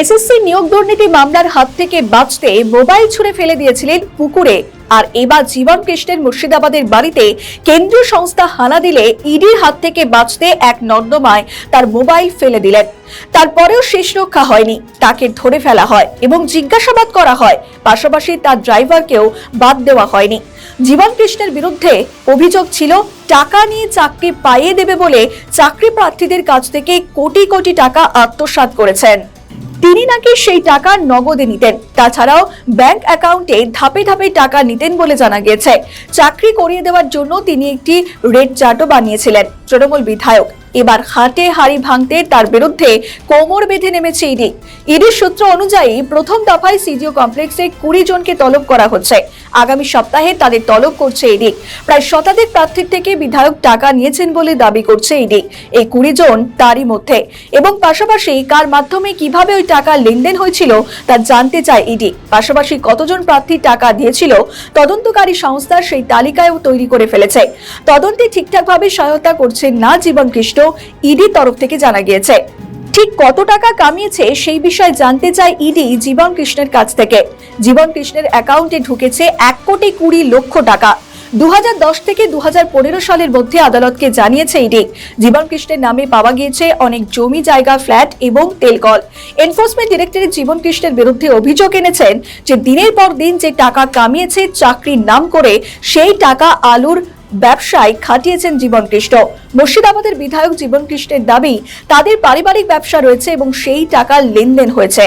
SSC নিয়োগ দুর্নীতি মামলার হাত থেকে বাঁচতে মোবাইল ছুঁড়ে ফেলে দিয়েছিলেন পুকুরে। আর এবার জীবন কৃষ্ণের মুর্শিদাবাদের বাড়িতে কেন্দ্রীয় সংস্থা হানা দিলে ইডির হাত থেকে বাঁচতে এক নর্দমায় তার মোবাইল ফেলে দিলেন। তারপরেও শেষ রক্ষা হয়নি। তাকে ধরে ফেলা হয় এবং জিজ্ঞাসাবাদ করা হয়। পাশাপাশি তার ড্রাইভারকেও বাদ দেওয়া হয়নি। জীবন কৃষ্ণের বিরুদ্ধে অভিযোগ ছিল, টাকা নিয়ে চাকরি পাইয়ে দেবে বলে চাকরি প্রার্থীদের কাছ থেকে কোটি কোটি টাকা আত্মসাৎ করেছেন। তিনি নাকি সেই টাকা নগদে নিতেন? তাছাড়াও ব্যাংক অ্যাকাউন্টে ধাপে ধাপে টাকা নিতেন বলে জানা গেছে চাকরি করিয়ে দেওয়ার জন্য তিনি একটি রেড চার্টও বানিয়েছিলেন। তৃণমূল বিধায়ক, এবার হাটে হাড়ি ভাঙতে তার বিরুদ্ধে কোমর বেঁধে নেমেছে ইডি। ইডির সূত্র অনুযায়ী প্রথম দফায় সিজিও কমপ্লেক্সে কুড়ি জনকে তলব করা হচ্ছে। আগামী সপ্তাহে তাদের তলব করছে ইডি। প্রায় শতাধিক প্রার্থীর থেকে বিধায়ক টাকা নিয়েছেন বলে দাবি করছে ইডি। এই কুড়ি জন তারই মধ্যে। এবং পাশাপাশি কার মাধ্যমে কীভাবে ওই টাকা লেনদেন হয়েছিল তা জানতে চায় ইডি পাশাপাশি কতজন প্রার্থী টাকা দিয়েছিল তদন্তকারী সংস্থা সেই তালিকায়ও তৈরি করে ফেলেছে। তদন্তে ঠিকঠাকভাবে সহায়তা করছে না জীবন কৃষ্ণ ইডি তরফ থেকে জানা গিয়েছে। ঠিক কত টাকা কামিয়েছে সেই বিষয়ে জানতে চায় ইডি জীবন কৃষ্ণের কাছ থেকে। জীবন কৃষ্ণের অ্যাকাউন্টে ঢুকেছে এক কোটি কুড়ি লক্ষ টাকা। দুহাজার দশ থেকে দুহাজার পনেরো সালের মধ্যে আদালতকে জানিয়েছে ইডি। জীবন কৃষ্ণের নামে পাওয়া গিয়েছে অনেক জমি, জায়গা, ফ্ল্যাট এবং তেলকল। এনফোর্সমেন্ট ডিরেক্টরেট জীবন কৃষ্ণের বিরুদ্ধে অভিযোগ এনেছেন যে দিনের পর দিন যে টাকা কামিয়েছে, চাকরির নাম করে সেই টাকা আলুর ব্যবসায় খাটিয়েছেন জীবন কৃষ্ণ। মুর্শিদাবাদের বিধায়ক জীবন কৃষ্ণের দাবি, তাদের পারিবারিক ব্যবসা রয়েছে এবং সেই টাকা লেনদেন হয়েছে।